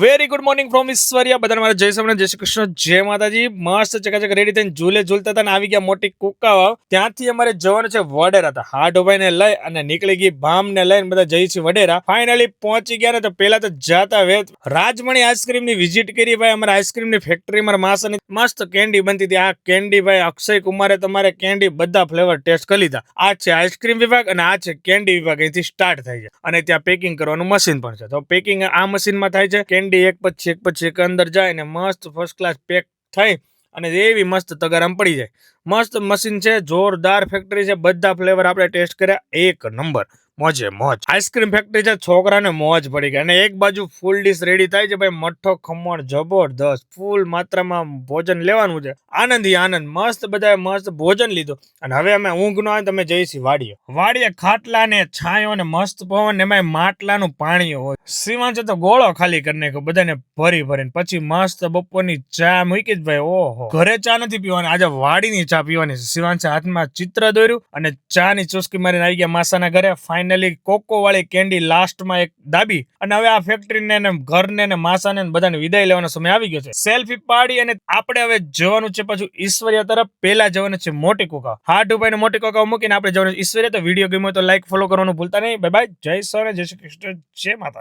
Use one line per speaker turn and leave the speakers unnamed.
Very good morning from Ishwariya. બધાને મારા જય સમય જય શ્રી કૃષ્ણ. જય માતાજી. મસ્ત ચકાચક રેડી થઈને ઝૂલે ઝૂલતા હતા આવી ગયા મોટી કુકાવા. ત્યાંથી અમારે જવાનું છે વડેરા. હતા હા ડોભાઈને લઈ અને નીકળી ગઈ ભામ ને લઈને બધા જઈ છે વડેરા. ફાઇનલી પહોંચી ગયા ને તો પેલા તો જાતા વેત રાજમણી આઈસ્ક્રીમની વિઝિટ કરી ભાઈ. અમારા આઈસ્ક્રીમની ફેક્ટરી મારા માસાની મસ્ત કેન્ડી બનતી હતી. આ કેન્ડી ભાઈ અક્ષય કુમારે તમારે કેન્ડી બધા ફ્લેવર ટેસ્ટ કરી લીધા. આ છે આઈસ્ક્રીમ વિભાગ અને આ છે કેન્ડી વિભાગ. અહીંથી સ્ટાર્ટ થાય છે. અને ત્યાં પેકિંગ કરવાનું મશીન પણ છે. તો પેકિંગ આ મશીનમાં થાય છે. કેન્ડી એક પછી એક પછી, એક અંદર જાય ને મસ્ત ફર્સ્ટ ક્લાસ પેક થઈ અને એવી મસ્ત તગારામ પડી જાય. મસ્ત મશીન છે, જોરદાર ફેક્ટરી છે, બધા ફ્લેવર આપણે ટેસ્ટ કર્યા. એક નંબર મોજે મોજ. આઈસ્ક્રીમ ફેક્ટરી છે, છોકરાને મોજ પડી ગઈ. અને એક બાજુ ફૂલ ડીશ રેડી થાય છે, ભાઈ, મઠ્ઠો ખમણ જબરદસ્ત. ફૂલ માત્રામાં ભોજન લેવાનું છે. આનંદ આનંદ. મસ્ત બધાએ મસ્ત ભોજન લીધું. અને હવે અમે ઊંઘ નો આવે તમે જઈશી વાડીએ. વાડીએ ખાટલા ને છાંયો ને મસ્ત પવન ને એમાંય માટલાનું પાણી હોય. સીમાંચે તો ગોળો ખાલી કરી નાખ્યો. બધાને ભરી ભરીને. પછી મસ્ત બપોરની ચા મૂકી જ ભાઈ, ઓહો. ઘરે ચા નથી પીવાની. આજે વાડીની ચા પીવાની છે. શિવાંશે હાથમાં ચિત્ર દોર્યું અને ચા ની ચુસ્કી મારીને આવી ગયા માસાના ઘરે. ફાઇનલી કોકો વાળી કેન્ડી લાસ્ટમાં એક દાબી અને હવે આ ફેક્ટરીને ને ઘરને ને માસાને બધાને વિદાય લેવાનો સમય આવી ગયો છે. સેલ્ફી પાડી અને આપણે હવે જવાનું છે પાછું ઈશ્વરિયા તરફ. પહેલા જવાનું છે મોટી કોકા. હાથ ઉપાઈને મોટી કોકા મૂકીને આપણે જવાનું ઈશ્વરિયા તો વીડિયો ગમ્યો તો લાઈક ફોલો કરવાનું ભૂલતા નહીં. બાય બાય જય સર જય શ્રી કૃષ્ણ. જય માતા